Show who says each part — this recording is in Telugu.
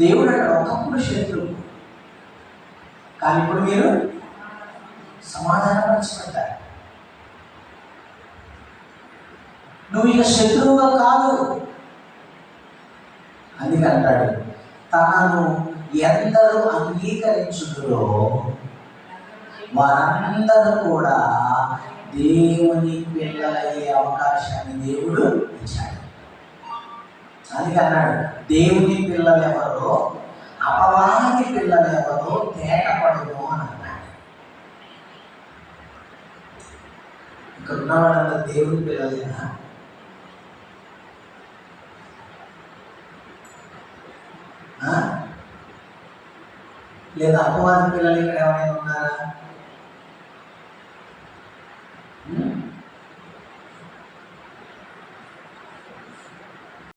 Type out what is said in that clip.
Speaker 1: దేవుడు అక్కడ ఒకప్పుడు శత్రువు. కానీ ఇప్పుడు మీరు సమాధానపరచబడ్డారు నువ్వు ఇక శత్రువుగా కాదు అందుకే అంటాడు. తనను ఎందరూ అంగీకరించుదురో వారందరూ కూడా దేవుని పిల్లలయ్యే అవకాశాన్ని దేవుడు ఇచ్చాడు. అందుకే అన్నాడు దేవుని పిల్లలు ఎవరో అపవాది పిల్లలు ఎవరో తేటపడదు అని అన్నాడు. ఇక్కడ ఉన్న దేవుని పిల్లలేనా? లేదా అపవాది పిల్లలు ఇక్కడ ఎవరైనా ఉన్నారా?